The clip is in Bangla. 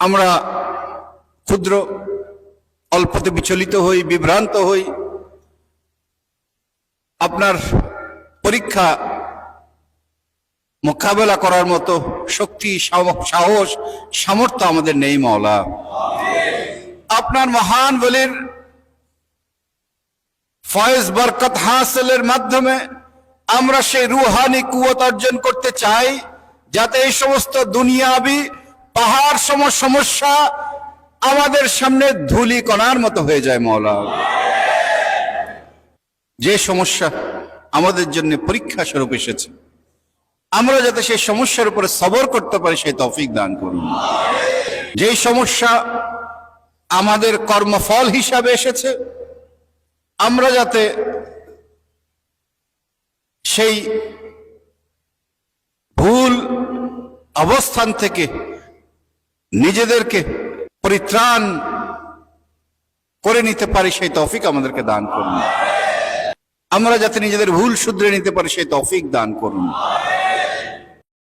আমরা ক্ষুদ্র, অল্পতে বিচলিত হই, বিভ্রান্ত হই। আপনার পরীক্ষা, মোকাবেলা করার মতো শক্তি, সাহস সামর্থ্য আমাদের নেই, মাওলা। আপনার মহান বলির ফয়েজ বরকত হাসিলের মাধ্যমে আমরা সেই রুহানি কুয়ত অর্জন করতে চাই, যাতে এই সমস্ত দুনিয়াবি পাহাড় সম সমস্যা আমাদের সামনে ধুলি কণার মতো হয়ে যায় মৌলা। যে সমস্যা আমাদের জন্য পরীক্ষা স্বরূপ এসেছে। আমরা যাতে সেই সমস্যার উপরে সবর করতে পারি, সেই তফিক দান করুন। যে সমস্যা আমাদের কর্মফল হিসাবে এসেছে, আমরা যাতে সেই ভুল অবস্থান থেকে নিজেদেরকে পরিত্রাণ করে নিতে পারি, সেই তৌফিক আমাদেরকে দান করুন। আমরা যাতে নিজেদের ভুল শুধরে নিতে পারি, সেই তৌফিক দান করুন।